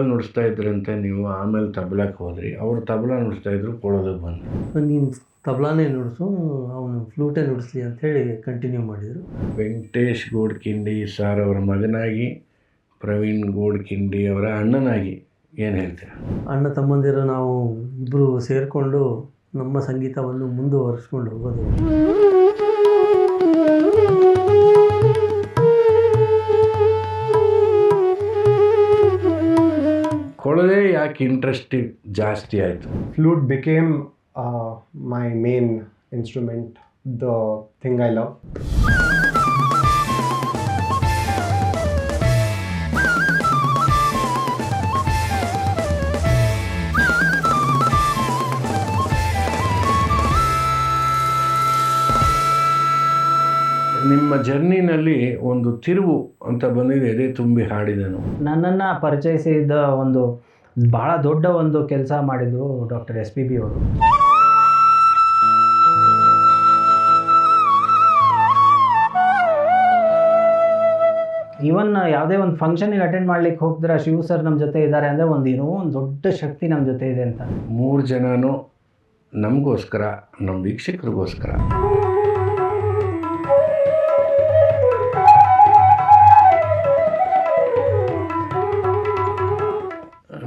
ಕೊಳಲು ನುಡಿಸ್ತಾ ಇದ್ರಂತೆ ನೀವು ಆಮೇಲೆ ತಬಲಕ್ಕೆ ಹೋದ್ರಿ ಅವರು ತಬಲ ನುಡಿಸ್ತಾ ಇದ್ರು ಕೊಳಲಿಗೆ ಬಂದು ನೀನು ತಬಲಾನೇ ನುಡಿಸು ಅವನು ಫ್ಲೂಟೇ ನುಡಿಸ್ಲಿ ಅಂಥೇಳಿ ಕಂಟಿನ್ಯೂ ಮಾಡಿದರು. ವೆಂಕಟೇಶ್ ಗೋಡ್ಕಿಂಡಿ ಸಾರ್ ಅವರ ಮಗನಾಗಿ ಪ್ರವೀಣ್ ಗೋಡ್ಕಿಂಡಿ ಅವರ ಅಣ್ಣನಾಗಿ ಏನು ಹೇಳ್ತೀರಾ? ಅಣ್ಣ ತಮ್ಮಂದಿರು ನಾವು ಇಬ್ಬರು ಸೇರಿಕೊಂಡು ನಮ್ಮ ಸಂಗೀತವನ್ನು ಮುಂದುವರಿಸ್ಕೊಂಡು ಹೋಗೋದು. ಅದಕ್ಕೊಳ್ಳದೇ ಯಾಕೆ ಇಂಟ್ರೆಸ್ಟ್ ಜಾಸ್ತಿ ಆಯಿತು? Flute became my main instrument the thing I love ನಿಮ್ಮ ಜರ್ನಿನಲ್ಲಿ ಒಂದು ತಿರುವು ಅಂತ ಬಂದಿದೆ ಅದೇ ತುಂಬಿ ಹಾಡಿದನು. ನನ್ನನ್ನು ಪರಿಚಯಿಸಿದ ಒಂದು ಬಹಳ ದೊಡ್ಡ ಒಂದು ಕೆಲಸ ಮಾಡಿದ್ರು ಡಾಕ್ಟರ್ ಎಸ್ ಪಿ ಬಿ ಅವರು. ಈವನ್ ಯಾವುದೇ ಒಂದು ಫಂಕ್ಷನಿಗೆ ಅಟೆಂಡ್ ಮಾಡ್ಲಿಕ್ಕೆ ಹೋಗ್ತಾರೆ ಶಿವ ಸರ್ ನಮ್ಮ ಜೊತೆ ಇದ್ದಾರೆ ಅಂದರೆ ಒಂದು ಏನೋ ಒಂದು ದೊಡ್ಡ ಶಕ್ತಿ ನಮ್ಮ ಜೊತೆ ಇದೆ ಅಂತ. ಮೂರು ಜನನೂ ನಮಗೋಸ್ಕರ ನಮ್ಮ ವೀಕ್ಷಕರಿಗೋಸ್ಕರ.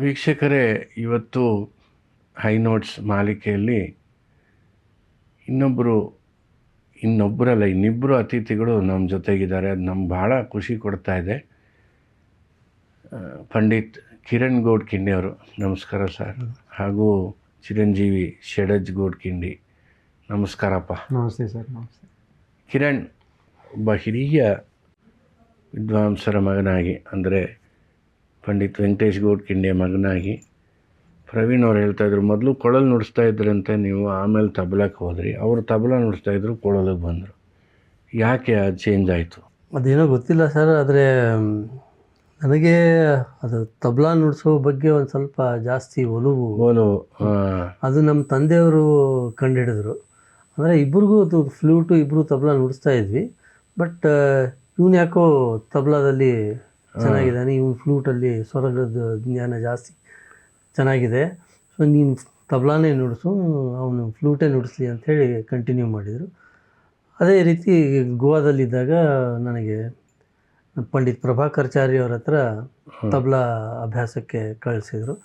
ವೀಕ್ಷಕರೇ ಇವತ್ತು ಹೈ ನೋಟ್ಸ್ ಮಾಲಿಕೆಯಲ್ಲಿ ಇನ್ನೊಬ್ಬರು ಇನ್ನೊಬ್ಬರಲ್ಲ ಇನ್ನಿಬ್ಬರು ಅತಿಥಿಗಳು ನಮ್ಮ ಜೊತೆಗಿದ್ದಾರೆ. ಅದು ನಮ್ಗೆ ಭಾಳ ಖುಷಿ ಕೊಡ್ತಾ ಇದೆ. ಪಂಡಿತ್ ಕಿರಣ್ ಗೋಡ್ಕಿಂಡಿ ಅವರು ನಮಸ್ಕಾರ ಸರ್. ಹಾಗೂ ಚಿರಂಜೀವಿ ಷಡಜ್ ಗೋಡ್ಕಿಂಡಿ ನಮಸ್ಕಾರಪ್ಪ. ನಮಸ್ತೆ ಸರ್ ನಮಸ್ತೆ. ಕಿರಣ್ ಒಬ್ಬ ಹಿರಿಯ ವಿದ್ವಾಂಸರ ಮಗನಾಗಿ ಅಂದರೆ ಪಂಡಿತ್ ವೆಂಕಟೇಶ್ ಗೌಡ್ ಕಿಂಡಿಯ ಮಗನಾಗಿ. ಪ್ರವೀಣ್ ಅವ್ರು ಹೇಳ್ತಾ ಇದ್ರು ಮೊದಲು ಕೊಳಲು ನುಡಿಸ್ತಾ ಇದ್ರಂತೆ ನೀವು ಆಮೇಲೆ ತಬಲಕ್ಕೆ ಹೋದ್ರಿ. ಅವರು ತಬಲ ನುಡಿಸ್ತಾ ಇದ್ರು ಕೊಳಲಿಗೆ ಬಂದರು. ಯಾಕೆ ಅದು ಚೇಂಜ್ ಆಯಿತು? ಅದೇನೋ ಗೊತ್ತಿಲ್ಲ ಸರ್ ಆದರೆ ನನಗೆ ಅದು ತಬಲಾ ನುಡಿಸೋ ಬಗ್ಗೆ ಒಂದು ಸ್ವಲ್ಪ ಜಾಸ್ತಿ ಒಲವು. ಒಲವು ಅದು ನಮ್ಮ ತಂದೆಯವರು ಕಂಡುಹಿಡಿದ್ರು ಅಂದರೆ ಇಬ್ರಿಗೂ ಅದು ಫ್ಲೂಟು ಇಬ್ಬರು ತಬಲಾ ನುಡಿಸ್ತಾ ಇದ್ವಿ. ಬಟ್ ಇವನು ಯಾಕೋ ತಬಲಾದಲ್ಲಿ ಚೆನ್ನಾಗಿದ್ದಾನೆ ಇವನು ಫ್ಲೂಟಲ್ಲಿ ಸ್ವರಗದ ಜ್ಞಾನ ಜಾಸ್ತಿ ಚೆನ್ನಾಗಿದೆ. ಸೊ ನೀನು ತಬಲಾನೇ ನುಡಿಸು ಅವನು ಫ್ಲೂಟೇ ನುಡಿಸ್ಲಿ ಅಂಥೇಳಿ ಕಂಟಿನ್ಯೂ ಮಾಡಿದರು. ಅದೇ ರೀತಿ ಗೋವಾದಲ್ಲಿದ್ದಾಗ ನನಗೆ ಪಂಡಿತ್ ಪ್ರಭಾಕರ್ಚಾರ್ಯ ಅವ್ರ ಹತ್ರ ತಬಲಾ ಅಭ್ಯಾಸಕ್ಕೆ ಕಳಿಸಿದರು.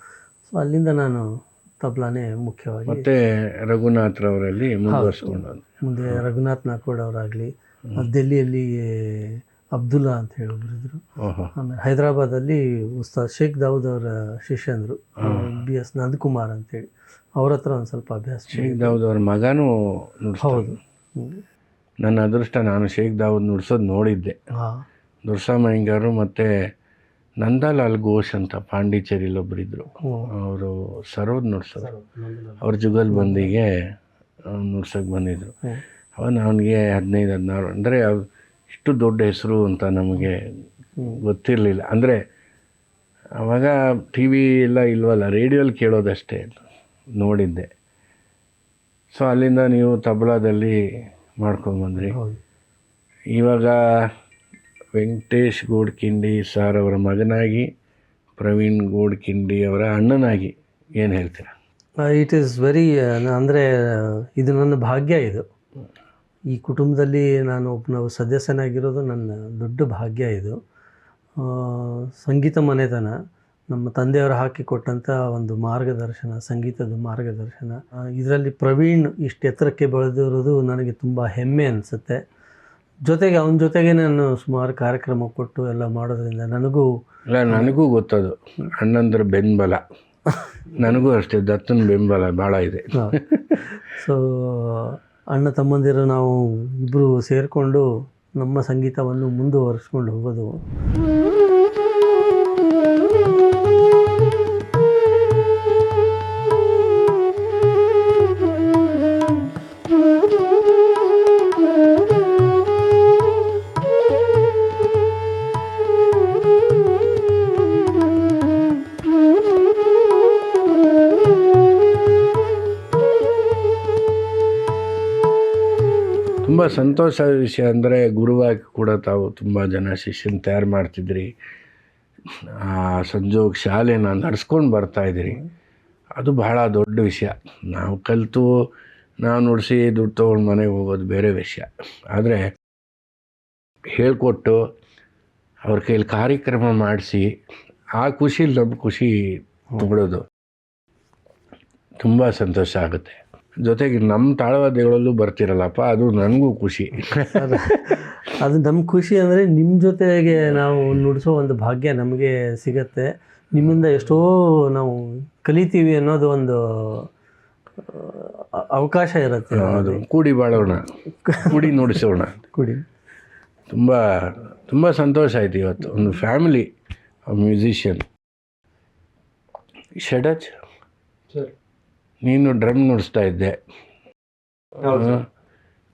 ಸೊ ಅಲ್ಲಿಂದ ನಾನು ತಬಲಾನೇ ಮುಖ್ಯವಾಗಿ ಮತ್ತೆ ರಘುನಾಥ್ರವರಲ್ಲಿ ಮುಂದುವರ್ಸ್ಕೊಂಡು ಮುಂದೆ ರಘುನಾಥ್ ನಾಕೋಡ್ ಅವರಾಗಲಿ ದೆಲ್ಲಿಯಲ್ಲಿ ಅಬ್ದುಲ್ಲಾ ಅಂತ ಹೇಳಿ ಓಹೋ. ಆಮೇಲೆ ಹೈದರಾಬಾದಲ್ಲಿ ಉಸ್ತಾದ್ ಶೇಖ್ ದಾವೂದ್ ಅವರ ಶಿಷ್ಯಂದರು. ಬಿ ಎಸ್ ನಂದಕುಮಾರ್ ಅಂತೇಳಿ. ಅವ್ರ ಹತ್ರ ಒಂದು ಸ್ವಲ್ಪ ಅಭ್ಯಾಸ ಶೇಖ್ ದಾವೂದ್ ಅವ್ರ ಮಗನೂ ಹೌದು. ನನ್ನ ಅದೃಷ್ಟ ನಾನು ಶೇಖ್ ದಾವೂದ್ ನುಡ್ಸೋದು ನೋಡಿದ್ದೆ. ದುರ್ಸಾಮಯ್ಯಂಗಾರು ಮತ್ತು ನಂದಲಾಲ್ ಘೋಷ್ ಅಂತ ಪಾಂಡಿಚೇರಿಲಿ ಒಬ್ಬರಿದ್ದರು. ಅವರು ಸರೋದ್ ನುಡ್ಸೋರು. ಅವ್ರ ಜುಗಲ್ ಬಂದಿಗೆ ನುಡ್ಸೋಕೆ ಬಂದಿದ್ದರು ಅವನು ಅವನಿಗೆ ಹದಿನೈದು ಹದಿನಾರು ಅಂದರೆ ಅವ್ರು ಇಷ್ಟು ದೊಡ್ಡ ಹೆಸರು ಅಂತ ನಮಗೆ ಗೊತ್ತಿರಲಿಲ್ಲ. ಅಂದರೆ ಅವಾಗ ಟಿ ವಿ ಎಲ್ಲ ಇಲ್ವಲ್ಲ ರೇಡಿಯೋಲಿ ಕೇಳೋದಷ್ಟೇ ನೋಡಿದ್ದೆ. ಸೊ ಅಲ್ಲಿಂದ ನೀವು ತಬಲಾದಲ್ಲಿ ಮಾಡ್ಕೊಂಬಂದ್ರಿ ಇವಾಗ ವೆಂಕಟೇಶ್ ಗೋಡ್ಕಿಂಡಿ ಸರ್ ಅವರ ಮಗನಾಗಿ ಪ್ರವೀಣ್ ಗೋಡ್ಕಿಂಡಿ ಅವರ ಅಣ್ಣನಾಗಿ ಏನು ಹೇಳ್ತೀರಾ? ಇಟ್ ಈಸ್ ವೆರಿ ಅಂದರೆ ಇದು ನನ್ನ ಭಾಗ್ಯ ಇದು. ಈ ಕುಟುಂಬದಲ್ಲಿ ನಾನು ಒಬ್ಬನ ಸದಸ್ಯನಾಗಿರೋದು ನನ್ನ ದೊಡ್ಡ ಭಾಗ್ಯ ಇದು. ಸಂಗೀತ ಮನೆತನ ನಮ್ಮ ತಂದೆಯವರು ಹಾಕಿಕೊಟ್ಟಂಥ ಒಂದು ಮಾರ್ಗದರ್ಶನ ಸಂಗೀತದ ಮಾರ್ಗದರ್ಶನ. ಇದರಲ್ಲಿ ಪ್ರವೀಣ್ ಇಷ್ಟು ಎತ್ತರಕ್ಕೆ ಬೆಳೆದಿರೋದು ನನಗೆ ತುಂಬ ಹೆಮ್ಮೆ ಅನಿಸುತ್ತೆ. ಜೊತೆಗೆ ಅವನ ಜೊತೆಗೆ ನಾನು ಸುಮಾರು ಕಾರ್ಯಕ್ರಮ ಕೊಟ್ಟು ಎಲ್ಲ ಮಾಡೋದ್ರಿಂದ ನನಗೂ ಇಲ್ಲ ನನಗೂ ಗೊತ್ತದು. ಅಣ್ಣಂದ್ರ ಬೆಂಬಲ. ನನಗೂ ಅಷ್ಟೇ ದತ್ತನ ಬೆಂಬಲ ಭಾಳ ಇದೆ. ಸೊ ಅಣ್ಣ ತಮ್ಮಂದಿರು ನಾವು ಇಬ್ಬರು ಸೇರಿಕೊಂಡು ನಮ್ಮ ಸಂಗೀತವನ್ನು ಮುಂದುವರಿಸ್ಕೊಂಡು ಹೋಗೋದು. ತುಂಬ ಸಂತೋಷದ ವಿಷಯ ಅಂದರೆ ಗುರುವಾಗಿ ಕೂಡ ತಾವು ತುಂಬ ಜನ ಶಿಷ್ಯನ ತಯಾರು ಮಾಡ್ತಿದ್ರಿ. ಆ ಸಂಜೋಗ್ ಶಾಲೆನ ನಡ್ಸ್ಕೊಂಡು ಬರ್ತಾಯಿದ್ದೀರಿ ಅದು ಬಹಳ ದೊಡ್ಡ ವಿಷಯ. ನಾವು ಕಲಿತು, ನಾವು ನುಡಿಸಿ ದುಡ್ಡು ತೊಗೊಂಡು ಮನೆಗೆ ಹೋಗೋದು ಬೇರೆ ವಿಷಯ. ಆದರೆ ಹೇಳಿಕೊಟ್ಟು ಅವ್ರ ಕೈಲಿ ಕಾರ್ಯಕ್ರಮ ಮಾಡಿಸಿ, ಆ ಖುಷಿಲಿ ನಮ್ಮ ಖುಷಿ ತೊಗೊಳೋದು ತುಂಬ ಸಂತೋಷ ಆಗುತ್ತೆ. ಜೊತೆಗೆ ನಮ್ಮ ತಾಳವಾದ್ಯಗಳಲ್ಲೂ ಬರ್ತಿರಲ್ಲಪ್ಪ ಅದು ನನಗೂ ಖುಷಿ. ಅದು- ನಮ್ಮ ಖುಷಿ ಅಂದರೆ ನಿಮ್ಮ ಜೊತೆಗೆ ನಾವು ನುಡಿಸೋ ಒಂದು ಭಾಗ್ಯ ನಮಗೆ ಸಿಗತ್ತೆ. ನಿಮ್ಮಿಂದ ಎಷ್ಟೋ ನಾವು ಕಲಿತೀವಿ ಅನ್ನೋದು ಒಂದು ಅವಕಾಶ ಇರುತ್ತೆ ಅದು ಕೂಡಿ ಬಾಳೋಣ ಕೂಡಿ ನುಡಿಸೋಣ. ಕೂಡಿ. ತುಂಬ ತುಂಬ ಸಂತೋಷ ಆಯ್ತು ಇವತ್ತು. ಒಂದು ಫ್ಯಾಮಿಲಿ ಮ್ಯೂಸಿಷಿಯನ್ ಷಡಜ್ ಸರ್. ನೀನು ಡ್ರಮ್ ನುಡಿಸ್ತಾ ಇದ್ದೆ.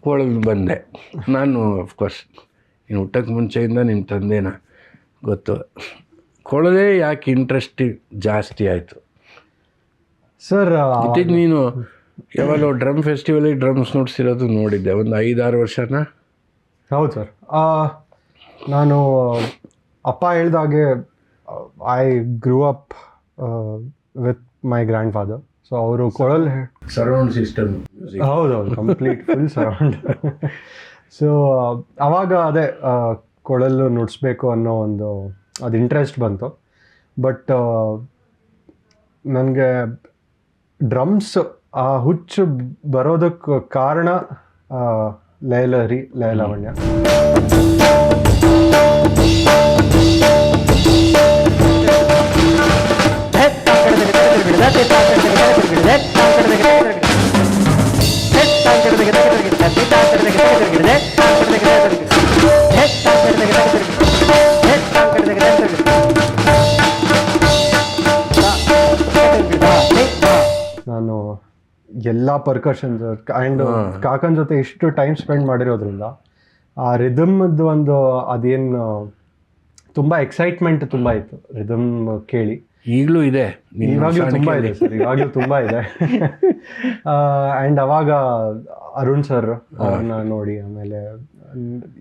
ಕೋಳಲ್ಲಿ ಬಂದೆ. ನಾನು ಅಫ್ಕೋರ್ಸ್ ನೀನು ಹುಟ್ಟಕ್ಕೆ ಮುಂಚೆಯಿಂದ ನಿಮ್ಮ ತಂದೆನ ಗೊತ್ತು. ಕೊಳದೇ ಯಾಕೆ ಇಂಟ್ರೆಸ್ಟ್ ಜಾಸ್ತಿ ಆಯಿತು? ಸರ್ ಇದ್ದಿದ್ದು ನೀನು ಯಾವಾಗಲೂ ಡ್ರಮ್ ಫೆಸ್ಟಿವಲಿಗೆ ಡ್ರಮ್ಸ್ ನುಡಿಸಿರೋದು ನೋಡಿದ್ದೆ. ಒಂದು ಐದಾರು ವರ್ಷನ? ಹೌದು ಸರ್ ನಾನು ಅಪ್ಪ ಹೇಳ್ದಾಗೆ I grew up with my grandfather so ಅವರು ಕೊಳಲ್ ಸರೌಂಡ್ ಸಿಸ್ಟಮ್ ಹೌದೌದು ಕಂಪ್ಲೀಟ್ ಫುಲ್ ಸರೌಂಡ್ ಸೊ ಅವಾಗ ಅದೇ ಕೊಳಲು ನುಡಿಸ್ಬೇಕು ಅನ್ನೋ ಒಂದು ಅದು ಇಂಟ್ರೆಸ್ಟ್ ಬಂತು. ಬಟ್ ನನಗೆ ಡ್ರಮ್ಸ್ ಆ ಹುಚ್ಚು ಬರೋದಕ್ಕೆ ಕಾರಣ ಲಯಲಹರಿ ಲಯಲಾವಣ್ಯ. ನಾನು ಎಲ್ಲ ಪರ್ಕಷನ್ಸ್ ಆ್ಯಂಡ್ ಕಾಕನ್ ಜೊತೆ ಇಷ್ಟು ಟೈಮ್ ಸ್ಪೆಂಡ್ ಮಾಡಿರೋದ್ರಿಂದ ಆ ರಿದಮ್ದು ಒಂದು ಅದೇನು ತುಂಬ ಎಕ್ಸೈಟ್ಮೆಂಟ್ ತುಂಬ ಇತ್ತು ರಿದಮ್ ಕೇಳಿ ಈಗಲೂ ಇದೆ. ಇವಾಗಲೂ ತುಂಬ ಇದೆ. ಸರ್ ಇವಾಗಲೂ ತುಂಬ ಇದೆ. ಆ್ಯಂಡ್ ಅವಾಗ ಅರುಣ್ ಸರ್ ಅವ್ರನ್ನ ನೋಡಿ ಆಮೇಲೆ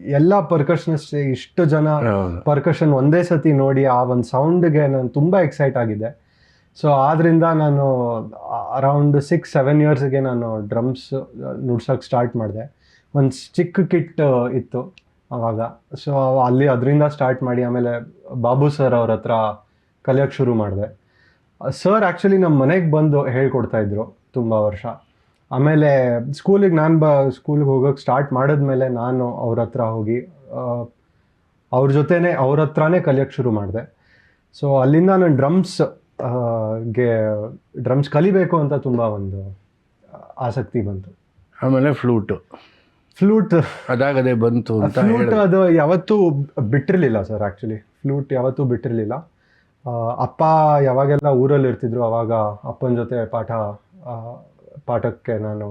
ಎಲ್ಲ ಪರ್ಕಷನಿಸ್ಟ್ ಇಷ್ಟು ಜನ. ಪರ್ಕಷನ್ ಒಂದೇ ಸತಿ ನೋಡಿ ಆ ಒಂದು ಸೌಂಡ್ಗೆ ನಾನು ತುಂಬ ಎಕ್ಸೈಟ್ ಆಗಿದೆ ಸೊ ಆದ್ರಿಂದ ನಾನು ಅರೌಂಡ್ ಸಿಕ್ಸ್ ಸೆವೆನ್ ಇಯರ್ಸ್ಗೆ ನಾನು ಡ್ರಮ್ಸ್ ನುಡ್ಸೋಕೆ ಸ್ಟಾರ್ಟ್ ಮಾಡಿದೆ. ಒಂದು ಚಿಕ್ಕ ಕಿಟ್ ಇತ್ತು ಅವಾಗ. ಸೊ ಅಲ್ಲಿ ಅದರಿಂದ ಸ್ಟಾರ್ಟ್ ಮಾಡಿ ಆಮೇಲೆ ಬಾಬು ಸರ್ ಅವ್ರ ಹತ್ರ ಕಲಿಯೋಕ್ಕೆ ಶುರು ಮಾಡಿದೆ. ಸರ್ ಆ್ಯಕ್ಚುಲಿ ನಮ್ಮ ಮನೆಗೆ ಬಂದು ಹೇಳ್ಕೊಡ್ತಾಯಿದ್ರು ತುಂಬ ವರ್ಷ. ಆಮೇಲೆ ಸ್ಕೂಲಿಗೆ ನಾನು ಬ ಸ್ಕೂಲಿಗೆ ಹೋಗೋಕ್ಕೆ ಸ್ಟಾರ್ಟ್ ಮಾಡಿದ್ಮೇಲೆ ನಾನು ಅವ್ರ ಹತ್ರ ಹೋಗಿ ಅವ್ರ ಜೊತೆನೇ ಅವ್ರ ಹತ್ರನೇ ಕಲಿಯೋಕ್ಕೆ ಶುರು ಮಾಡಿದೆ. ಸೊ ಅಲ್ಲಿಂದ ನಾನು ಡ್ರಮ್ಸ್ಗೆ ಡ್ರಮ್ಸ್ ಕಲಿಬೇಕು ಅಂತ ತುಂಬ ಒಂದು ಆಸಕ್ತಿ ಬಂತು. ಆಮೇಲೆ ಫ್ಲೂಟು ಫ್ಲೂಟ್ ಅದಾಗದೆ ಬಂತು ಫ್ಲೂಟ್ ಅದು ಯಾವತ್ತೂ ಬಿಟ್ಟಿರಲಿಲ್ಲ ಸರ್ ಆ್ಯಕ್ಚುಲಿ ಫ್ಲೂಟ್ ಯಾವತ್ತೂ ಬಿಟ್ಟಿರಲಿಲ್ಲ. ಅಪ್ಪ ಯಾವಾಗೆಲ್ಲ ಊರಲ್ಲಿ ಇರ್ತಿದ್ರು, ಅವಾಗ ಅಪ್ಪನ ಜೊತೆ ಪಾಠ ಪಾಠಕ್ಕೆ ನಾನು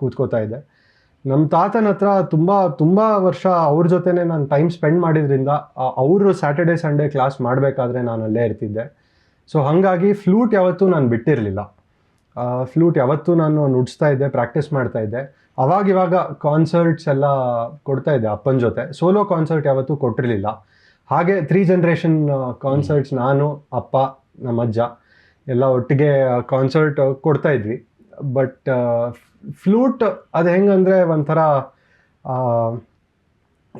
ಕೂತ್ಕೋತಾ ಇದ್ದೆ. ನಮ್ಮ ತಾತನ ಹತ್ರ ತುಂಬ ತುಂಬ ವರ್ಷ ಅವ್ರ ಜೊತೆನೆ ನಾನು ಟೈಮ್ ಸ್ಪೆಂಡ್ ಮಾಡಿದ್ರಿಂದ ಅವರು ಸ್ಯಾಟರ್ಡೆ ಸಂಡೇ ಕ್ಲಾಸ್ ಮಾಡಬೇಕಾದ್ರೆ ನಾನು ಅಲ್ಲೇ ಇರ್ತಿದ್ದೆ. ಸೊ ಹಾಗಾಗಿ ಫ್ಲೂಟ್ ಯಾವತ್ತೂ ನಾನು ಬಿಟ್ಟಿರಲಿಲ್ಲ. ಫ್ಲೂಟ್ ಯಾವತ್ತೂ ನಾನು ನುಡಿಸ್ತಾ ಇದ್ದೆ ಪ್ರಾಕ್ಟೀಸ್ ಮಾಡ್ತಾ ಇದ್ದೆ. ಅವಾಗಿವಾಗ ಕಾನ್ಸರ್ಟ್ಸ್ ಎಲ್ಲ ಕೊಡ್ತಾ ಇದ್ದೆ ಅಪ್ಪನ ಜೊತೆ. ಸೋಲೋ ಕಾನ್ಸರ್ಟ್ ಯಾವತ್ತೂ ಕೊಟ್ಟಿರಲಿಲ್ಲ. ಹಾಗೆ ತ್ರೀ ಜನ್ರೇಷನ್ ಕಾನ್ಸರ್ಟ್ಸ್ ನಾನು ಅಪ್ಪ ನಮ್ಮ ಅಜ್ಜ ಎಲ್ಲ ಒಟ್ಟಿಗೆ ಕಾನ್ಸರ್ಟ್ ಕೊಡ್ತಾ ಇದ್ವಿ. ಬಟ್ ಫ್ಲೂಟ್ ಅದು ಹೆಂಗಂದರೆ ಒಂಥರ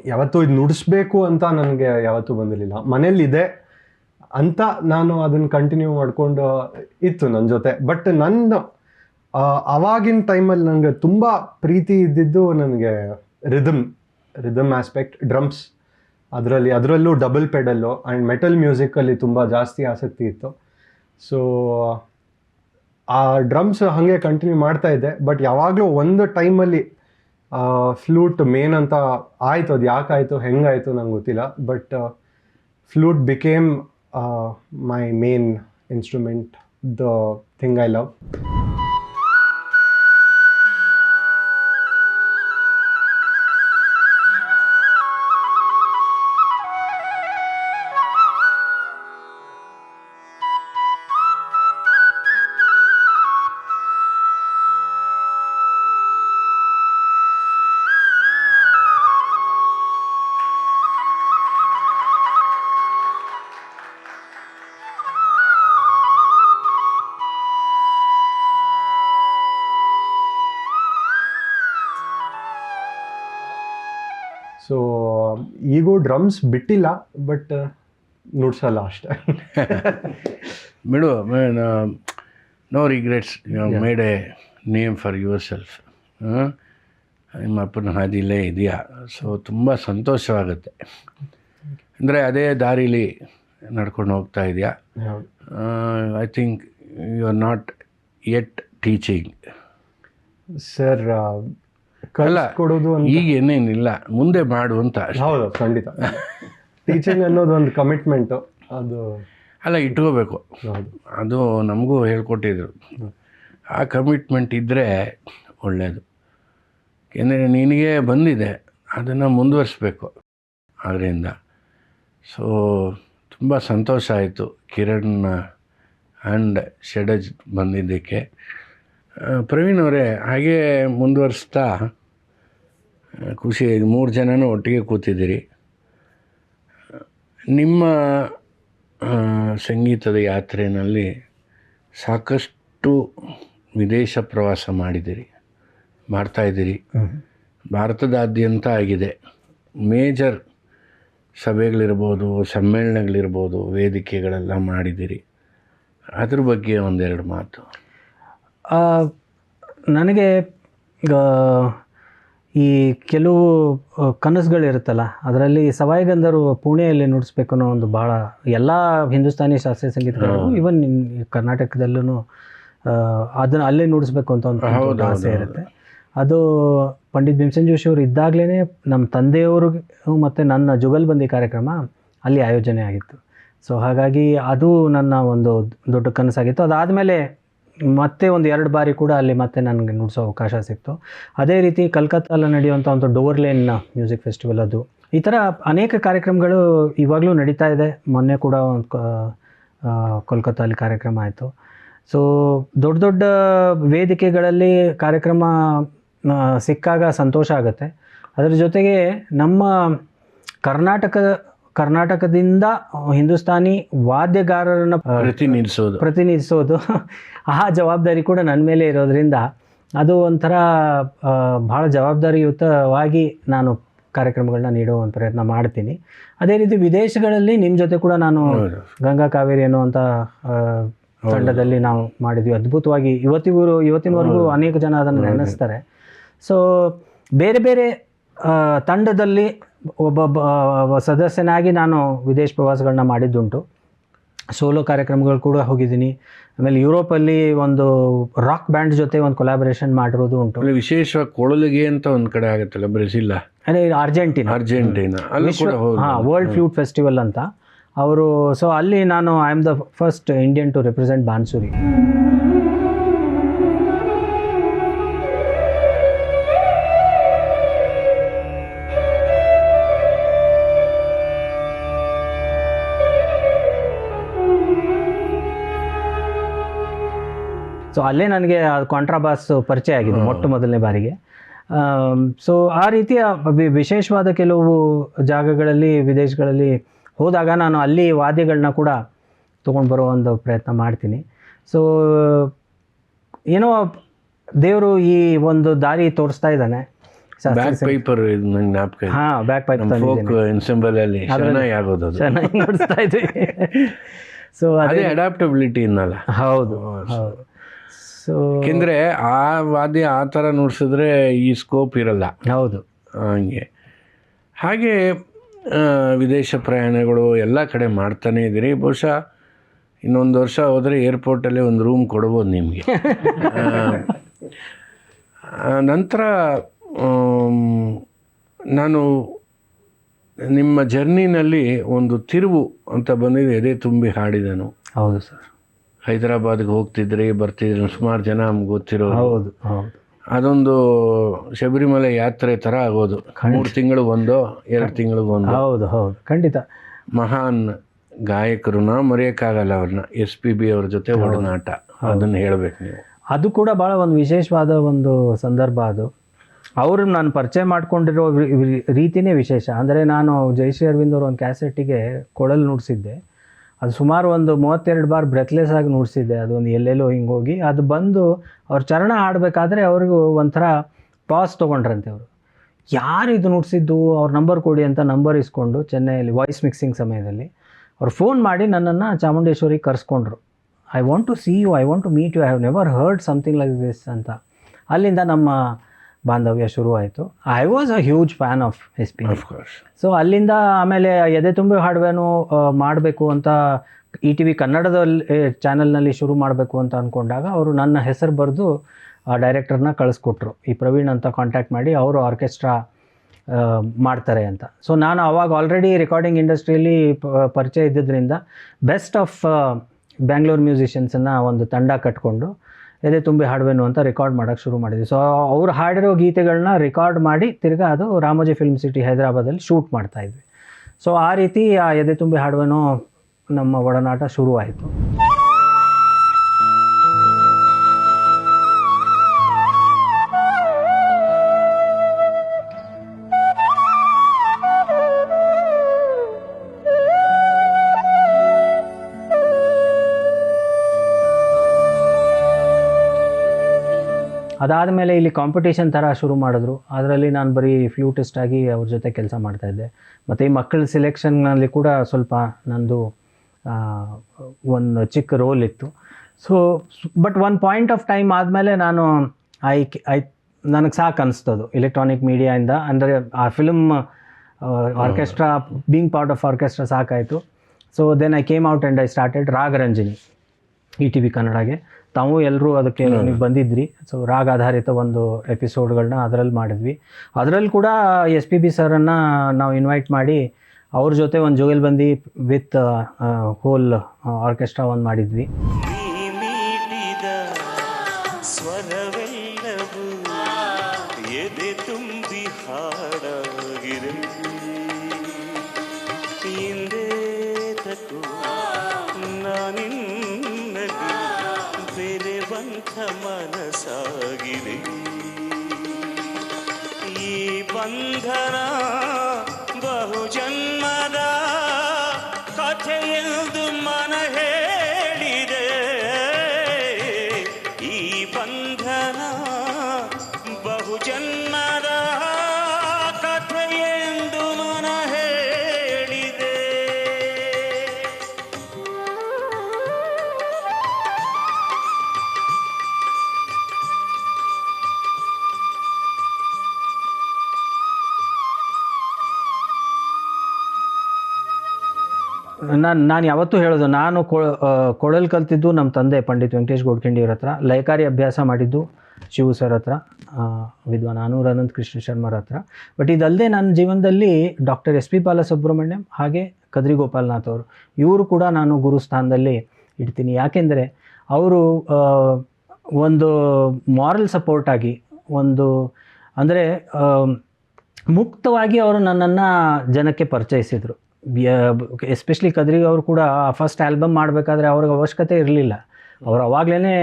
ಯಾವತ್ತೂ ಇದು ನುಡಿಸ್ಬೇಕು ಅಂತ ನನಗೆ ಯಾವತ್ತೂ ಬಂದಿರಲಿಲ್ಲ. ಮನೇಲಿದೆ ಅಂತ ನಾನು ಅದನ್ನು ಕಂಟಿನ್ಯೂ ಮಾಡಿಕೊಂಡು ಇತ್ತು ನನ್ನ ಜೊತೆ. ಬಟ್ ನನ್ನ ಆವಾಗಿನ ಅವಾಗಿನ ಟೈಮಲ್ಲಿ ನನಗೆ ತುಂಬ ಪ್ರೀತಿ ಇದ್ದಿದ್ದು ನನಗೆ ರಿದಮ್ ರಿದಮ್ ಆಸ್ಪೆಕ್ಟ್ ಡ್ರಮ್ಸ್ ಅದರಲ್ಲಿ, ಅದರಲ್ಲೂ ಡಬಲ್ ಪೆಡಲ್ಲು ಆ್ಯಂಡ್ ಮೆಟಲ್ ಮ್ಯೂಸಿಕಲ್ಲಿ ತುಂಬ ಜಾಸ್ತಿ ಆಸಕ್ತಿ ಇತ್ತು. ಸೊ ಆ ಡ್ರಮ್ಸ್ ಹಾಗೆ ಕಂಟಿನ್ಯೂ ಮಾಡ್ತಾ ಇದ್ದೆ ಬಟ್ ಯಾವಾಗಲೂ ಒಂದು ಟೈಮಲ್ಲಿ ಫ್ಲೂಟ್ ಮೇನ್ ಅಂತ ಆಯಿತು, ಅದು ಯಾಕಾಯಿತು ಹೆಂಗಾಯಿತು ನಂಗೆ ಗೊತ್ತಿಲ್ಲ but flute became my main instrument the thing I love ಈಗೂ ಡ್ರಮ್ಸ್ ಬಿಟ್ಟಿಲ್ಲ ಬಟ್ ನುಡ್ಸಲ್ಲ ಅಷ್ಟೆ. ಬಿಡು no regrets you made a name for yourself ನಿಮ್ಮ ಅಪ್ಪನ ಹಾದಿಲೇ ಇದೆಯಾ? ಸೊ ತುಂಬ ಸಂತೋಷವಾಗುತ್ತೆ. ಅಂದರೆ ಅದೇ ದಾರಿಲಿ ನಡ್ಕೊಂಡು ಹೋಗ್ತಾ ಇದೆಯಾ? I think you are not at teaching sir ಕೊಡೋದು ಈಗ ಏನೇನಿಲ್ಲ ಮುಂದೆ ಮಾಡು ಅಂತ. ಹೌದು ಖಂಡಿತ. ಟೀಚಿಂಗ್ ಅನ್ನೋದು ಒಂದು ಕಮಿಟ್ಮೆಂಟು ಅದು ಅಲ್ಲ ಇಟ್ಕೋಬೇಕು. ಹೌದು. ಅದು ನಮಗೂ ಹೇಳ್ಕೊಟ್ಟಿದ್ರು. ಆ ಕಮಿಟ್ಮೆಂಟ್ ಇದ್ದರೆ ಒಳ್ಳೆಯದು ಏಕೆಂದರೆ ನಿನಗೆ ಬಂದಿದೆ ಅದನ್ನು ಮುಂದುವರಿಸ್ಬೇಕು. ಅದರಿಂದ ಸೊ ತುಂಬ ಸಂತೋಷ ಆಯಿತು. ಕಿರಣ್ ಆ್ಯಂಡ್ ಶೆಡಜ್ ಬಂದಿದ್ದಕ್ಕೆ. ಪ್ರವೀಣ್ ಅವರೇ ಹಾಗೇ ಮುಂದುವರಿಸ್ತಾ? ಖುಷಿ ಮೂರು ಜನನೂ ಒಟ್ಟಿಗೆ ಕೂತಿದ್ದೀರಿ. ನಿಮ್ಮ ಸಂಗೀತದ ಯಾತ್ರೆಯಲ್ಲಿ ಸಾಕಷ್ಟು ವಿದೇಶ ಪ್ರವಾಸ ಮಾಡಿದ್ದೀರಿ ಮಾಡ್ತಾಯಿದ್ದೀರಿ ಭಾರತದಾದ್ಯಂತ ಆಗಿದೆ. ಮೇಜರ್ ಸಭೆಗಳಿರ್ಬೋದು ಸಮ್ಮೇಳನಗಳಿರ್ಬೋದು ವೇದಿಕೆಗಳೆಲ್ಲ ಮಾಡಿದ್ದೀರಿ. ಅದ್ರ ಬಗ್ಗೆ ಒಂದೆರಡು ಮಾತು. ನನಗೆ ಈಗ ಈ ಕೆಲವು ಕನಸುಗಳಿರುತ್ತಲ್ಲ ಅದರಲ್ಲಿ ಸವಾಯಿ ಗಂಧರ್ವ ಪುಣೆಯಲ್ಲಿ ನುಡಿಸ್ಬೇಕು ಅನ್ನೋ ಒಂದು ಭಾಳ ಎಲ್ಲ ಹಿಂದೂಸ್ತಾನಿ ಶಾಸ್ತ್ರೀಯ ಸಂಗೀತಗಳು ಇವನ್ ಕರ್ನಾಟಕದಲ್ಲೂ ಅದನ್ನು ಅಲ್ಲೇ ನುಡಿಸ್ಬೇಕು ಅಂತ ಒಂದು ಒಂದು ಆಸೆ ಇರುತ್ತೆ. ಅದು ಪಂಡಿತ್ ಭೀಮಸೇನ್ ಜೋಶಿ ಅವರು ಇದ್ದಾಗಲೇ ನಮ್ಮ ತಂದೆಯವರು ಮತ್ತು ನನ್ನ ಜುಗಲ್ಬಂದಿ ಕಾರ್ಯಕ್ರಮ ಅಲ್ಲಿ ಆಯೋಜನೆ ಆಗಿತ್ತು. ಸೊ ಹಾಗಾಗಿ ಅದು ನನ್ನ ಒಂದು ದೊಡ್ಡ ಕನಸಾಗಿತ್ತು. ಅದಾದಮೇಲೆ ಮತ್ತೆ ಒಂದು ಎರಡು ಬಾರಿ ಕೂಡ ಅಲ್ಲಿ ಮತ್ತೆ ನನಗೆ ನುಡಿಸೋ ಅವಕಾಶ ಸಿಕ್ತು. ಅದೇ ರೀತಿ ಕಲ್ಕತ್ತಲ್ಲಿ ನಡೆಯುವಂಥ ಒಂದು ಡೋರ್ ಲೇನ್ ಮ್ಯೂಸಿಕ್ ಫೆಸ್ಟಿವಲ್ ಅದು. ಈ ಥರ ಅನೇಕ ಕಾರ್ಯಕ್ರಮಗಳು ಇವಾಗಲೂ ನಡೀತಾ ಇದೆ. ಮೊನ್ನೆ ಕೂಡ ಒಂದು ಕೋಲ್ಕತ್ತಲ್ಲಿ ಕಾರ್ಯಕ್ರಮ ಆಯಿತು. ಸೊ ದೊಡ್ಡ ದೊಡ್ಡ ವೇದಿಕೆಗಳಲ್ಲಿ ಕಾರ್ಯಕ್ರಮ ಸಿಕ್ಕಾಗ ಸಂತೋಷ ಆಗುತ್ತೆ. ಅದರ ಜೊತೆಗೆ ನಮ್ಮ ಕರ್ನಾಟಕ ಕರ್ನಾಟಕದಿಂದ ಹಿಂದೂಸ್ತಾನಿ ವಾದ್ಯಗಾರರನ್ನು ಪ್ರತಿನಿಧಿಸೋದು. ಪ್ರತಿನಿಧಿಸೋದು. ಆ ಜವಾಬ್ದಾರಿ ಕೂಡ ನನ್ನ ಮೇಲೆ ಇರೋದ್ರಿಂದ ಅದು ಒಂಥರ ಭಾಳ ಜವಾಬ್ದಾರಿಯುತವಾಗಿ ನಾನು ಕಾರ್ಯಕ್ರಮಗಳನ್ನ ನೀಡುವ ಒಂದು ಪ್ರಯತ್ನ ಮಾಡ್ತೀನಿ. ಅದೇ ರೀತಿ ವಿದೇಶಗಳಲ್ಲಿ ನಿಮ್ಮ ಜೊತೆ ಕೂಡ ನಾನು ಗಂಗಾ ಕಾವೇರಿ ಅನ್ನುವಂಥ ತಂಡದಲ್ಲಿ ನಾವು ಮಾಡಿದ್ವಿ. ಅದ್ಭುತವಾಗಿ ಇವತ್ತಿಗೂ ಇವತ್ತಿನವರೆಗೂ ಅನೇಕ ಜನ ಅದನ್ನು ನೆನೆಸ್ತಾರೆ. ಸೊ ಬೇರೆ ಬೇರೆ ತಂಡದಲ್ಲಿ ಒಬ್ಬ ಸದಸ್ಯನಾಗಿ ನಾನು ವಿದೇಶ ಪ್ರವಾಸಗಳನ್ನ ಮಾಡಿದ್ದುಂಟು. ಸೋಲೋ ಕಾರ್ಯಕ್ರಮಗಳು ಕೂಡ ಹೋಗಿದ್ದೀನಿ. ಆಮೇಲೆ ಯುರೋಪಲ್ಲಿ ಒಂದು ರಾಕ್ ಬ್ಯಾಂಡ್ ಜೊತೆ ಒಂದು ಕೊಲಾಬರೇಷನ್ ಮಾಡಿರೋದು ಉಂಟು. ವಿಶೇಷ ವಿಶೇಷವಾಗಿ ಕೊಳಲಿಗೆ ಅಂತ ಒಂದು ಕಡೆ ಆಗುತ್ತಲ್ಲ ಬ್ರೆಜಿಲ್ಲ ಅರ್ಜೆಂಟಿನ. ಅರ್ಜೆಂಟಿನಾ. ಅರ್ಜೆಂಟೀನಾ ಹಾಂ ವರ್ಲ್ಡ್ ಫ್ಲೂಟ್ ಫೆಸ್ಟಿವಲ್ ಅಂತ. ಅವರು ಸೊ ಅಲ್ಲಿ ನಾನು I am the first Indian to represent bansuri so ಅಲ್ಲೇ ನನಗೆ ಕಾಂಟ್ರಾಬಾಸ್ ಪರಿಚಯ ಆಗಿದೆ ಮೊಟ್ಟ ಮೊದಲನೇ ಬಾರಿಗೆ. ಸೊ ಆ ರೀತಿಯ ವಿಶೇಷವಾದ ಕೆಲವು ಜಾಗಗಳಲ್ಲಿ ವಿದೇಶಗಳಲ್ಲಿ ಹೋದಾಗ ನಾನು ಅಲ್ಲಿ ವಾದ್ಯಗಳನ್ನ ಕೂಡ ತೊಗೊಂಡು ಬರೋ ಒಂದು ಪ್ರಯತ್ನ ಮಾಡ್ತೀನಿ. ಸೊ ಏನೋ ದೇವರು ಈ ಒಂದು ದಾರಿ ತೋರಿಸ್ತಾ ಇದ್ದಾನೆ. ಬ್ಯಾಕ್ ಪೈಪರ್ ಇದು ನಂಗೆ ಜ್ಞಾಪಕ ಇದೆ. ಹಾಂ ಬ್ಯಾಕ್ ಪೈಪ್ ನಮ್ಮ ಫೋಕ್ ಎನ್ಸೆಂಬಲ್ ಅಲ್ಲಿ ಚೆನ್ನಾಗಿ ಆಗೋದು ಚೆನ್ನಾಗಿ ನೋಡಿಸ್ತಾ ಸೊ ಅದೇ ಅಡಾಪ್ಟಬಿಲಿಟಿ ಹೌದು. ಸೊ ಏಕೆಂದರೆ ಆ ವಾದ್ಯ ಆ ಥರ ನುಡಿಸಿದ್ರೆ ಈ ಸ್ಕೋಪ್ ಇರಲ್ಲ. ಹೌದು. ಹಂಗೆ. ಹಾಗೆ ವಿದೇಶ ಪ್ರಯಾಣಗಳು ಎಲ್ಲ ಕಡೆ ಮಾಡ್ತಾನೆ ಇದ್ದೀರಿ. ಬಹುಶಃ ಇನ್ನೊಂದು ವರ್ಷ ಹೋದರೆ ಏರ್ಪೋರ್ಟಲ್ಲಿ ಒಂದು ರೂಮ್ ಕೊಡ್ಬೋದು ನಿಮಗೆ. ನಂತರ ನಾನು ನಿಮ್ಮ ಜರ್ನಿನಲ್ಲಿ ಒಂದು ತಿರುವು ಅಂತ ಬಂದಿದೆ. ಎದೆ ತುಂಬಿ ಹಾಡಿದನು. ಹೌದು ಸರ್ ಹೈದರಾಬಾದ್ಗೆ ಹೋಗ್ತಿದ್ರಿ ಬರ್ತಿದ್ರಿ ಸುಮಾರು ಜನ ನಮ್ಗೆ ಗೊತ್ತಿರೋ ಹೌದು ಹೌದು. ಅದೊಂದು ಶಬರಿಮಲೆ ಯಾತ್ರೆ ಥರ ಆಗೋದು. ಮೂರು ತಿಂಗಳು ಒಂದು ಎರಡು ತಿಂಗಳು ಒಂದು. ಹೌದು ಹೌದು. ಖಂಡಿತ. ಮಹಾನ್ ಗಾಯಕರನ್ನ ಮರೆಯೋಕ್ಕಾಗಲ್ಲ ಅವ್ರನ್ನ. ಎಸ್ ಪಿ ಬಿ ಅವ್ರ ಜೊತೆ ಒಡನಾಟ. ಅದನ್ನು ಹೇಳ್ಬೇಕು ನೀವು. ಅದು ಕೂಡ ಭಾಳ ಒಂದು ವಿಶೇಷವಾದ ಒಂದು ಸಂದರ್ಭ ಅದು. ಅವರು ನಾನು ಪರಿಚಯ ಮಾಡ್ಕೊಂಡಿರೋ ರೀತಿನೇ ವಿಶೇಷ. ಅಂದರೆ ನಾನು ಜಯಶ್ರೀ ಅರವಿಂದ್ ಅವ್ರ ಒಂದು ಕ್ಯಾಸೆಟ್ಟಿಗೆ ಕೊಡಲು ನುಡಿಸಿದ್ದೆ. ಅದು ಸುಮಾರು ಒಂದು ಮೂವತ್ತೆರಡು ಬಾರ್ ಬ್ರೆತ್ಲೆಸ್ ಆಗಿ ನುಡಿಸಿದ್ದೆ ಅದು ಒಂದು ಎಲ್ಲೆಲ್ಲೋ ಹಿಂಗೆ ಹೋಗಿ ಅದು ಬಂದು ಅವ್ರ ಚರಣ ಆಡಬೇಕಾದ್ರೆ ಅವ್ರಿಗೂ ಒಂಥರ ಪಾಸ್ ತೊಗೊಂಡ್ರಂತೆ ಅವರು. ಯಾರು ಇದು ನುಡಿಸಿದ್ದು? ಅವ್ರ ನಂಬರ್ ಕೊಡಿ ಅಂತ ನಂಬರ್ ಇಸ್ಕೊಂಡು ಚೆನ್ನೈಯಲ್ಲಿ ವಾಯ್ಸ್ ಮಿಕ್ಸಿಂಗ್ ಸಮಯದಲ್ಲಿ ಅವ್ರು ಫೋನ್ ಮಾಡಿ ನನ್ನನ್ನು ಚಾಮುಂಡೇಶ್ವರಿಗೆ ಕರೆಸ್ಕೊಂಡ್ರು. I want to see you I want to meet you I have never heard something like this ಅಂತ. ಅಲ್ಲಿಂದ ನಮ್ಮ ಬಾಂಧವ್ಯ ಶುರು ಆಯಿತು I was a huge fan of S P so ಅಲ್ಲಿಂದ ಆಮೇಲೆ ಎದೆ ತುಂಬಿ ಹಾಡುವೆನು ಮಾಡಬೇಕು ಅಂತ ಇ ಟಿ ವಿ ಕನ್ನಡದಲ್ಲಿ ಚಾನಲ್ನಲ್ಲಿ ಶುರು ಮಾಡಬೇಕು ಅಂತ ಅಂದ್ಕೊಂಡಾಗ ಅವರು ನನ್ನ ಹೆಸರು ಬರೆದು ಆ ಡೈರೆಕ್ಟರ್ನ ಕಳಿಸ್ಕೊಟ್ರು. ಈ ಪ್ರವೀಣ್ ಅಂತ ಕಾಂಟ್ಯಾಕ್ಟ್ ಮಾಡಿ ಅವರು ಆರ್ಕೆಸ್ಟ್ರಾ ಮಾಡ್ತಾರೆ ಅಂತ. ಸೊ ನಾನು ಅವಾಗ ಆಲ್ರೆಡಿ ರೆಕಾರ್ಡಿಂಗ್ ಇಂಡಸ್ಟ್ರಿಯಲ್ಲಿ ಪರಿಚಯ ಇದ್ದಿದ್ದರಿಂದ ಬೆಸ್ಟ್ ಆಫ್ ಬ್ಯಾಂಗ್ಳೂರ್ ಮ್ಯೂಸಿಷಿಯನ್ಸನ್ನು ಒಂದು ತಂಡ ಕಟ್ಕೊಂಡು ಎದೆ ತುಂಬಿ ಹಾಡುವೆನು ಅಂತ ರೆಕಾರ್ಡ್ ಮಾಡೋಕೆ ಶುರು ಮಾಡಿದ್ವಿ. ಸೊ ಅವ್ರು ಹಾಡಿರೋ ಗೀತೆಗಳನ್ನ ರೆಕಾರ್ಡ್ ಮಾಡಿ ತಿರ್ಗಾ ಅದು ರಾಮೋಜಿ ಫಿಲ್ಮ್ ಸಿಟಿ ಹೈದರಾಬಾದಲ್ಲಿ ಶೂಟ್ ಮಾಡ್ತಾ ಇದ್ವಿ. ಸೊ ಆ ರೀತಿ ಆ ಎದೆ ತುಂಬಿ ಹಾಡುವೆನೋ ನಮ್ಮ ಒಡನಾಟ ಶುರುವಾಯಿತು. ಅದಾದಮೇಲೆ ಇಲ್ಲಿ ಕಾಂಪಿಟೇಷನ್ ಥರ ಶುರು ಮಾಡಿದ್ರು. ಅದರಲ್ಲಿ ನಾನು ಬರೀ ಫ್ಲೂಟಿಸ್ಟ್ ಆಗಿ ಅವ್ರ ಜೊತೆ ಕೆಲಸ ಮಾಡ್ತಾಯಿದ್ದೆ ಮತ್ತು ಈ ಮಕ್ಕಳ ಸೆಲೆಕ್ಷನ್ನಲ್ಲಿ ಕೂಡ ಸ್ವಲ್ಪ ನಂದು ಒಂದು ಚಿಕ್ಕ ರೋಲ್ ಇತ್ತು. So but one point of time ಆದಮೇಲೆ ನಾನು ಐ ಐ, ನನಗೆ ಸಾಕು ಅನಿಸ್ತದು ಎಲೆಕ್ಟ್ರಾನಿಕ್ ಮೀಡಿಯಾಯಿಂದ ಅಂದರೆ ಆ film orchestra being part of orchestra ಸಾಕಾಯಿತು. So then I came out and I started Ragaranjani E T V ಕನ್ನಡಗೆ ತಾವು ಎಲ್ಲರೂ ಅದಕ್ಕೆ ನೀವು ಬಂದಿದ್ರಿ. ಸೊ ರಾಗ ಆಧಾರಿತ ಒಂದು ಎಪಿಸೋಡ್ಗಳನ್ನ ಅದರಲ್ಲಿ ಮಾಡಿದ್ವಿ. ಅದರಲ್ಲಿ ಕೂಡ ಎಸ್ ಪಿ ಬಿ ಸರನ್ನು ನಾವು ಇನ್ವೈಟ್ ಮಾಡಿ ಅವ್ರ ಜೊತೆ ಒಂದು ಜೋಗಲ್ ಬಂದಿ ವಿತ್ ಹೋಲ್ ಆರ್ಕೆಸ್ಟ್ರಾ ಒಂದು ಮಾಡಿದ್ವಿ. ಮನಸಾಗಿದೆ ಈ ಬಂಧನ ನಾನು ನಾನು ಯಾವತ್ತೂ ಹೇಳೋದು, ನಾನು ಕೊಳಲ್ ಕಲ್ತಿದ್ದು ನಮ್ಮ ತಂದೆ ಪಂಡಿತ್ ವೆಂಕಟೇಶ್ ಗೋಡ್ಖಿಂಡಿಯವ್ರ ಹತ್ರ, ಲಯಕಾರಿ ಅಭ್ಯಾಸ ಮಾಡಿದ್ದು ಶಿವು ಸರ್ ಹತ್ರ ವಿದ್ವಾನ್ ಅನೂರ್ ಅನಂತ್ ಕೃಷ್ಣ ಶರ್ಮರ ಹತ್ರ. ಬಟ್ ಇದಲ್ಲದೆ ನನ್ನ ಜೀವನದಲ್ಲಿ ಡಾಕ್ಟರ್ ಎಸ್ ಪಿ ಬಾಲಸುಬ್ರಹ್ಮಣ್ಯಂ ಹಾಗೆ ಕದ್ರಿ ಗೋಪಾಲನಾಥ್ ಅವರು, ಇವರು ಕೂಡ ನಾನು ಗುರು ಸ್ಥಾನದಲ್ಲಿ ಇಡ್ತೀನಿ. ಯಾಕೆಂದರೆ ಅವರು ಒಂದು ಮಾರಲ್ ಸಪೋರ್ಟಾಗಿ ಒಂದು, ಅಂದರೆ ಮುಕ್ತವಾಗಿ ಅವರು ನನ್ನನ್ನು ಜನಕ್ಕೆ ಪರಿಚಯಿಸಿದರು. ಎಸ್ಪೆಷಲಿ ಕದ್ರಿಗೆ ಅವರು ಕೂಡ ಫಸ್ಟ್ ಆಲ್ಬಮ್ ಮಾಡಬೇಕಾದ್ರೆ ಅವ್ರಿಗೆ ಅವಶ್ಯಕತೆ ಇರಲಿಲ್ಲ. ಅವ್ರು ಅವಾಗಲೇ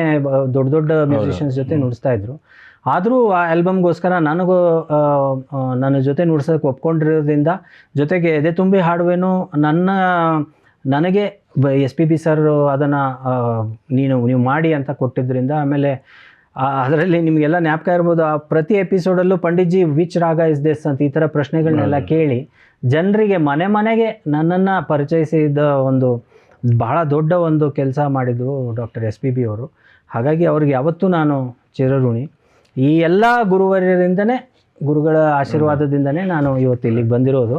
ದೊಡ್ಡ ದೊಡ್ಡ ಮ್ಯೂಸಿಷಿಯನ್ಸ್ ಜೊತೆ ನುಡಿಸ್ತಾ ಇದ್ರು. ಆದರೂ ಆ ಆಲ್ಬಮ್ಗೋಸ್ಕರ ನನಗೂ ನನ್ನ ಜೊತೆ ನುಡ್ಸೋಕೆ ಒಪ್ಕೊಂಡಿರೋದ್ರಿಂದ ಜೊತೆಗೆ ಎದೆ ತುಂಬಿ ಹಾಡುವೇನು ನನ್ನ ನನಗೆ ಎಸ್ ಪಿ ಬಿ ಸರ್ ಅದನ್ನು ನೀನು ನೀವು ಮಾಡಿ ಅಂತ ಕೊಟ್ಟಿದ್ದರಿಂದ ಆಮೇಲೆ ಅದರಲ್ಲಿ ನಿಮಗೆಲ್ಲ ಜ್ಞಾಪಕ ಇರ್ಬೋದು ಆ ಪ್ರತಿ ಎಪಿಸೋಡಲ್ಲೂ Panditji which raga is this ಅಂತ ಈ ಥರ ಪ್ರಶ್ನೆಗಳನ್ನೆಲ್ಲ ಕೇಳಿ ಜನರಿಗೆ ಮನೆ ಮನೆಗೆ ನನ್ನನ್ನು ಪರಿಚಯಿಸಿದ ಒಂದು ಬಹಳ ದೊಡ್ಡ ಒಂದು ಕೆಲಸ ಮಾಡಿದರು ಡಾಕ್ಟರ್ ಎಸ್ ಪಿ ಬಿ ಅವರು. ಹಾಗಾಗಿ ಅವ್ರಿಗೆ ಯಾವತ್ತೂ ನಾನು ಚಿರಋಣಿ. ಈ ಎಲ್ಲ ಗುರುವರ್ಯರಿಂದನೇ ಗುರುಗಳ ಆಶೀರ್ವಾದದಿಂದನೇ ನಾನು ಇವತ್ತು ಇಲ್ಲಿಗೆ ಬಂದಿರೋದು.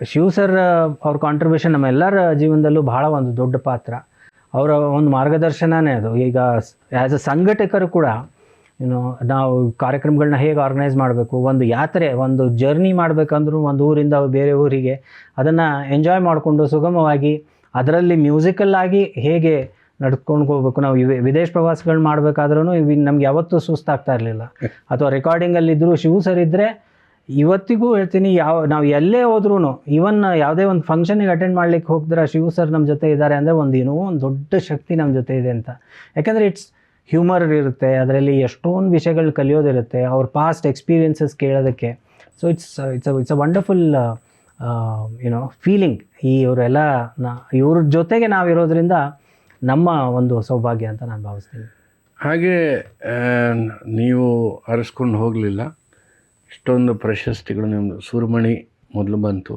ಶಿವ ಶಿವ್ ಸರ್ ಅವ್ರ ಕಾಂಟ್ರಿಬ್ಯೂಷನ್ ನಮ್ಮೆಲ್ಲರ ಜೀವನದಲ್ಲೂ ಬಹಳ ಒಂದು ದೊಡ್ಡ ಪಾತ್ರ. ಅವರ ಒಂದು ಮಾರ್ಗದರ್ಶನವೇ ಅದು. ಈಗ ಆ್ಯಸ್ ಅ ಸಂಘಟಕರು ಕೂಡ ಏನು ನಾವು ಕಾರ್ಯಕ್ರಮಗಳನ್ನ ಹೇಗೆ ಆರ್ಗನೈಸ್ ಮಾಡಬೇಕು ಒಂದು ಯಾತ್ರೆ ಒಂದು ಜರ್ನಿ ಮಾಡಬೇಕಂದ್ರೂ ಒಂದು ಊರಿಂದ ಬೇರೆ ಊರಿಗೆ ಅದನ್ನು ಎಂಜಾಯ್ ಮಾಡಿಕೊಂಡು ಸುಗಮವಾಗಿ ಅದರಲ್ಲಿ ಮ್ಯೂಸಿಕಲ್ ಆಗಿ ಹೇಗೆ ನಡ್ಕೊಂಡು ಹೋಗ್ಬೇಕು ನಾವು ಇವೆ ವಿದೇಶ ಪ್ರವಾಸಗಳು ಮಾಡಬೇಕಾದ್ರೂ ನಮ್ಗೆ ಯಾವತ್ತೂ ಸುಸ್ತಾಗ್ತಾ ಇರಲಿಲ್ಲ. ಅಥವಾ ರೆಕಾರ್ಡಿಂಗಲ್ಲಿದ್ದರೂ ಶಿವು ಸರ್ ಇದ್ದರೆ ಇವತ್ತಿಗೂ ಹೇಳ್ತೀನಿ, ಯಾವ, ನಾವು ಎಲ್ಲೇ ಹೋದ್ರೂ ಈವನ್ ಯಾವುದೇ ಒಂದು ಫಂಕ್ಷನಿಗೆ ಅಟೆಂಡ್ ಮಾಡ್ಲಿಕ್ಕೆ ಹೋಗಿದ್ರೆ ಶಿವ ಸರ್ ನಮ್ಮ ಜೊತೆ ಇದ್ದಾರೆ ಅಂದರೆ ಒಂದು ಏನೋ ಒಂದು ದೊಡ್ಡ ಶಕ್ತಿ ನಮ್ಮ ಜೊತೆ ಇದೆ ಅಂತ. ಯಾಕೆಂದರೆ ಇಟ್ಸ್ ಹ್ಯೂಮರ್ ಇರುತ್ತೆ, ಅದರಲ್ಲಿ ಎಷ್ಟೊಂದು ವಿಷಯಗಳು ಕಲಿಯೋದಿರುತ್ತೆ, ಅವ್ರ ಪಾಸ್ಟ್ ಎಕ್ಸ್ಪೀರಿಯೆನ್ಸಸ್ ಕೇಳೋದಕ್ಕೆ. So it's it's it's a wonderful you know feeling ಈ ಇವರೆಲ್ಲ ನಾ, ಇವ್ರ ಜೊತೆಗೆ ನಾವಿರೋದ್ರಿಂದ ನಮ್ಮ ಒಂದು ಸೌಭಾಗ್ಯ ಅಂತ ನಾನು ಭಾವಿಸ್ತೀನಿ. ಹಾಗೆ ನೀವು ಅರಸ್ಕೊಂಡು ಹೋಗಲಿಲ್ಲ. ಇಷ್ಟೊಂದು ಪ್ರಶಸ್ತಿಗಳು ನಿಮ್ಮದು ಸೂರ್ಮಣಿ ಮೊದಲು ಬಂತು,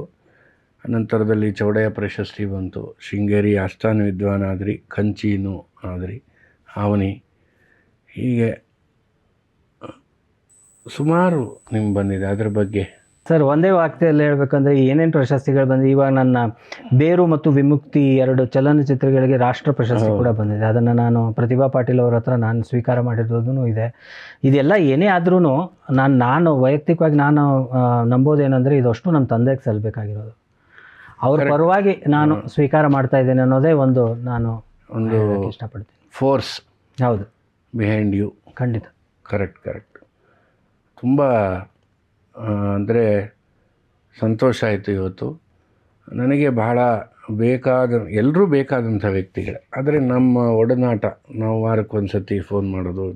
ಅನಂತರದಲ್ಲಿ ಚೌಡಯ್ಯ ಪ್ರಶಸ್ತಿ ಬಂತು, ಶೃಂಗೇರಿ ಆಸ್ಥಾನ ವಿದ್ವಾನ್ ಆದ್ರಿ, ಕಂಚೀನು ಆದ್ರಿ ಆವನಿ ಹೀಗೆ ಸುಮಾರು ನಿಮ್ಗೆ ಬಂದಿದೆ. ಅದ್ರ ಬಗ್ಗೆ ಸರ್ ಒಂದೇ ವಾಕ್ಯದಲ್ಲಿ ಹೇಳಬೇಕಂದ್ರೆ ಏನೇನು ಪ್ರಶಸ್ತಿಗಳು ಬಂದಿದೆ ಇವಾಗ ನನ್ನ ಬೇರು ಮತ್ತು ವಿಮುಕ್ತಿ ಎರಡು ಚಲನಚಿತ್ರಗಳಿಗೆ ರಾಷ್ಟ್ರ ಪ್ರಶಸ್ತಿ ಕೂಡ ಬಂದಿದೆ. ಅದನ್ನು ನಾನು ಪ್ರತಿಭಾ ಪಾಟೀಲ್ ಅವರ ಹತ್ರ ನಾನು ಸ್ವೀಕಾರ ಮಾಡಿರೋದೂ ಇದೆ. ಇದೆಲ್ಲ ಏನೇ ಆದ್ರೂ ನಾನು ನಾನು ವೈಯಕ್ತಿಕವಾಗಿ ನಾನು ನಂಬೋದೇನೆಂದರೆ ಇದಷ್ಟು ನಮ್ಮ ತಂದೆಗೆ ಸಲ್ಲಬೇಕಾಗಿರೋದು ಅವ್ರ ಪರವಾಗಿ ನಾನು ಸ್ವೀಕಾರ ಮಾಡ್ತಾ ಇದ್ದೇನೆ ಅನ್ನೋದೇ ಒಂದು ನಾನು ಒಂದು ಇಷ್ಟಪಡ್ತೀನಿ. ಫೋರ್ಸ್ ಹೌದು. ಬಿಹೈಂಡ್ ಯು ಖಂಡಿತ. ಕರೆಕ್ಟ್ ಕರೆಕ್ಟ್ ತುಂಬ ಅಂದರೆ ಸಂತೋಷ ಆಯಿತು ಇವತ್ತು. ನನಗೆ ಬಹಳ ಬೇಕಾದ ಎಲ್ಲರೂ ಬೇಕಾದಂಥ ವ್ಯಕ್ತಿಗಳೇ. ಆದರೆ ನಮ್ಮ ಒಡನಾಟ ನಾವು ವಾರಕ್ಕೊಂದು ಸತಿ ಫೋನ್ ಮಾಡೋದು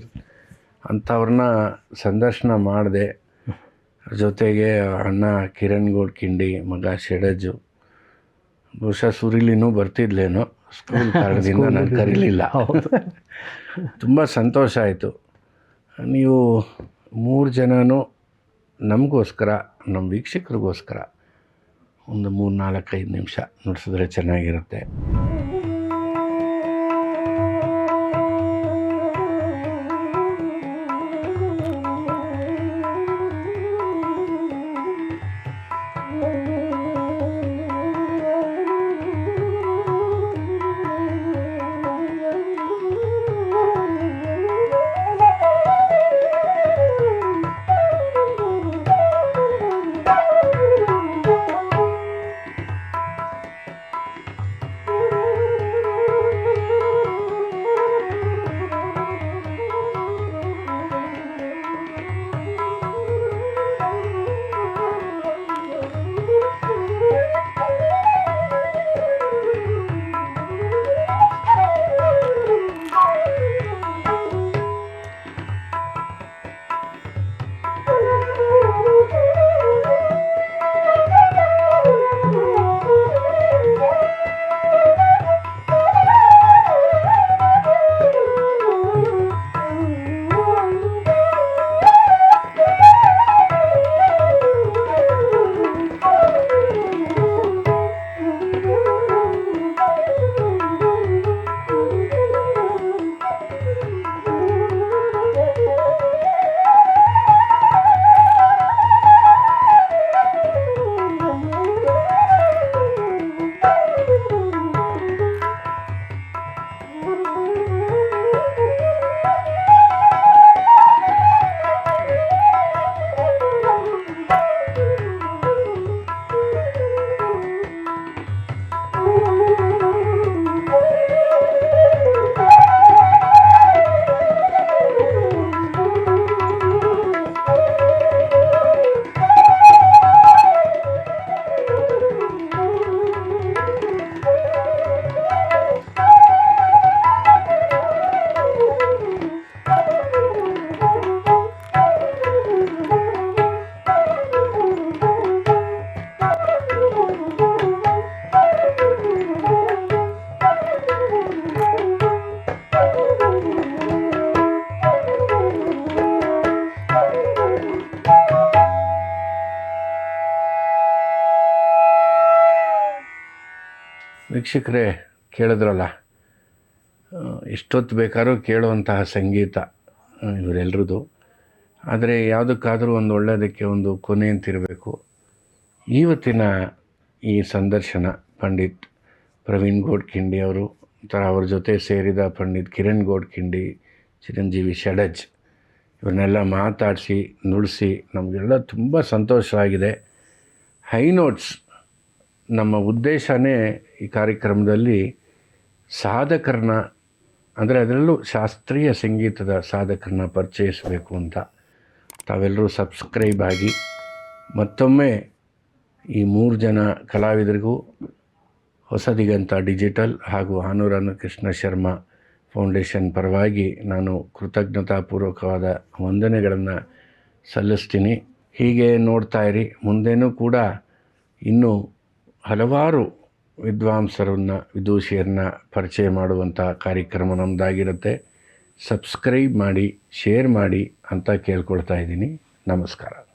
ಅಂಥವ್ರನ್ನ ಸಂದರ್ಶನ ಮಾಡಿದೆ. ಜೊತೆಗೆ ಅಣ್ಣ ಕಿರಣ್ ಗೋಡ್ಕಿಂಡಿ ಮಗ ಶೆಡಜು ಬಹುಶಃ ಸುರಿಲಿನೂ ಬರ್ತಿದ್ಲೇನೋ ಸ್ಕೂಲ್ ಕಾರಣದಿಂದ ನಾನು ಕರೀಲಿಲ್ಲ. ತುಂಬ ಸಂತೋಷ ಆಯಿತು. ನೀವು ಮೂರು ಜನನೂ ನಮಗೋಸ್ಕರ ನಮ್ಮ ವೀಕ್ಷಕರಿಗೋಸ್ಕರ ಒಂದು ಮೂರು ನಾಲ್ಕೈದು ನಿಮಿಷ ನುಡಿಸಿದ್ರೆ ಚೆನ್ನಾಗಿರುತ್ತೆ. ವೀಕ್ಷಕರೇ ಕೇಳಿದ್ರಲ್ಲ ಎಷ್ಟೊತ್ತು ಬೇಕಾದ್ರೂ ಕೇಳುವಂತಹ ಸಂಗೀತ ಇವರೆಲ್ಲರದು ಆದರೆ ಯಾವುದಕ್ಕಾದರೂ ಒಂದು ಒಳ್ಳೆಯದಕ್ಕೆ ಒಂದು ಕೊನೆ ಅಂತಿರಬೇಕು. ಇವತ್ತಿನ ಈ ಸಂದರ್ಶನ ಪಂಡಿತ್ ಪ್ರವೀಣ್ ಗೋಡ್ಖಿಂಡಿ ಅವರು, ಒಂಥರ ಅವ್ರ ಜೊತೆ ಸೇರಿದ ಪಂಡಿತ್ ಕಿರಣ್ ಗೋಡ್ಕಿಂಡಿ ಚಿರಂಜೀವಿ ಷಡಜ್ ಇವನ್ನೆಲ್ಲ ಮಾತಾಡಿಸಿ ನುಡಿಸಿ ನಮಗೆಲ್ಲ ತುಂಬ ಸಂತೋಷವಾಗಿದೆ. ಹೈ ನೋಟ್ಸ್ ನಮ್ಮ ಉದ್ದೇಶನೇ ಈ ಕಾರ್ಯಕ್ರಮದಲ್ಲಿ ಸಾಧಕರನ್ನ, ಅಂದರೆ ಅದರಲ್ಲೂ ಶಾಸ್ತ್ರೀಯ ಸಂಗೀತದ ಸಾಧಕರನ್ನ ಪರಿಚಯಿಸಬೇಕು ಅಂತ ತಾವೆಲ್ಲರೂ ಸಬ್ಸ್ಕ್ರೈಬ್ ಆಗಿ ಮತ್ತೊಮ್ಮೆ ಈ ಮೂರು ಜನ ಕಲಾವಿದರಿಗೂ ಹೊಸ ದಿಗಂತ ಡಿಜಿಟಲ್ ಹಾಗೂ ಹಾನೂರಾನು ಕೃಷ್ಣ ಶರ್ಮಾ ಫೌಂಡೇಶನ್ ಪರವಾಗಿ ನಾನು ಕೃತಜ್ಞತಾಪೂರ್ವಕವಾದ ವಂದನೆಗಳನ್ನು ಸಲ್ಲಿಸ್ತೀನಿ. ಹೀಗೆ ನೋಡ್ತಾ ಇರಿ. ಮುಂದೇನೂ ಕೂಡ ಇನ್ನೂ ಹಲವಾರು ವಿದ್ವಾಂಸರನ್ನ, ವಿದೂಷಿಯರನ್ನ ಪರಿಚಯ ಮಾಡುವಂಥ ಕಾರ್ಯಕ್ರಮ ನಮ್ಮದಾಗಿರುತ್ತೆ ಸಬ್ಸ್ಕ್ರೈಬ್ ಮಾಡಿ, ಶೇರ್ ಮಾಡಿ ಅಂತ ಕೇಳ್ಕೊಳ್ತಾ ಇದ್ದೀನಿ. ನಮಸ್ಕಾರ.